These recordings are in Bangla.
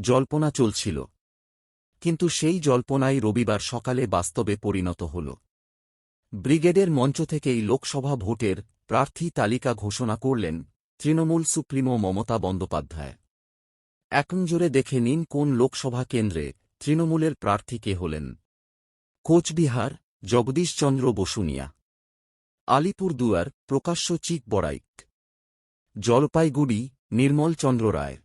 জল্পনা চলছিল। কিন্তু সেই জল্পনাই রবিবার সকালে বাস্তবে পরিণত হল। ব্রিগেডের মঞ্চ থেকেই লোকসভা ভোটের প্রার্থী তালিকা ঘোষণা করলেন তৃণমূল সুপ্রিমো মমতা বন্দ্যোপাধ্যায়। একনজোরে দেখে নিন কোন লোকসভা কেন্দ্রে তৃণমূলের প্রার্থী কে হলেন। কোচবিহার, জগদীশচন্দ্র বসুনিয়া। আলিপুরদুয়ার প্রকাশ্য চিক বড়াইক জলপাইগুড়ি নির্মল চন্দ্র রায়।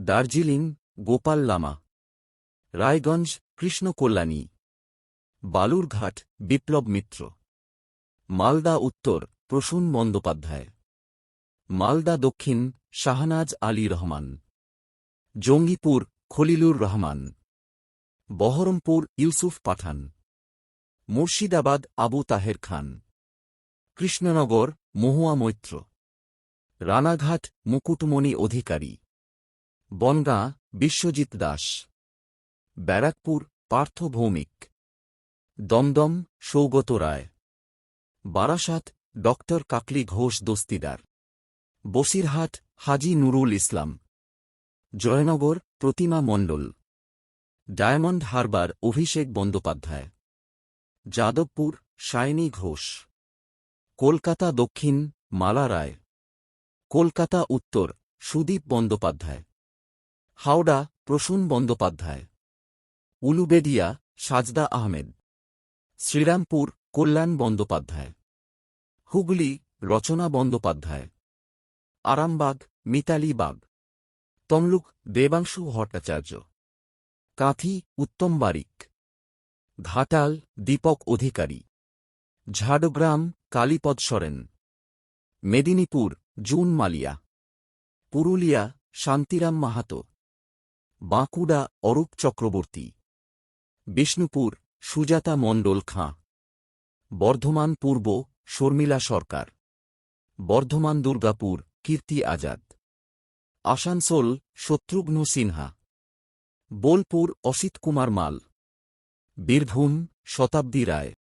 দার্জিলিং, গোপাল লামা। রায়গঞ্জ কৃষ্ণ কল্যাণী বালুরঘাট, বিপ্লব মিত্র। মালদা উত্তর, প্রসূন বন্দ্যোপাধ্যায়। মালদা দক্ষিণ, শাহনাজ আলী রহমান। জঙ্গিপুর, খলিলুর রহমান। বহরমপুর, ইউসুফ পাঠান। মুর্শিদাবাদ, আবু তাহের খান। কৃষ্ণনগর, মহুয়া মৈত্র। রানাঘাট, মুকুটমণি অধিকারী। বনগাঁ, বিশ্বজিৎ দাস। ব্যারাকপুর পার্থ ভৌমিক দমদম, সৌগত রায়। বারাসাত ড কাকলি ঘোষ দস্তিদার। বসিরহাট, হাজি নুরুল ইসলাম। জয়নগর, প্রতিমা মণ্ডল। Diamond Harbour, Abhishek Bandyopadhyay. Jadavpur Saayoni Ghosh. Kolkata Dakshin, Mala রায়। কলকাতা উত্তর, সুদীপ বন্দ্যোপাধ্যায়। হাওড়া, প্রসূন বন্দ্যোপাধ্যায়। উলুবেদিয়া সাজদা আহমেদ। শ্রীরামপুর, কল্যাণ বন্দ্যোপাধ্যায়। হুগলি, রচনা বন্দ্যোপাধ্যায়। আরামবাগ, মিতালি বাগ। তমলুক, দেবাংশু ভট্টাচার্য। কাঁথি, উত্তম বারিক। ঘাটাল, দীপক অধিকারী। ঝাড়গ্রাম, কালীপদ সরেন। মেদিনীপুর, জুন মালিয়া। পুরুলিয়া, শান্তিরাম মাহাতো। বাঁকুড়া অরূপ চক্রবর্তী। বিষ্ণুপুর, সুজাতা মণ্ডল খাঁ। বর্ধমান পূর্ব, শর্মিলা সরকার। বর্ধমান দুর্গাপুর, কীর্তি আজাদ। আসানসোল, শত্রুঘ্ন সিনহা। বোলপুর, অসিত কুমার মাল। বীরভূম, শতাব্দী রায়।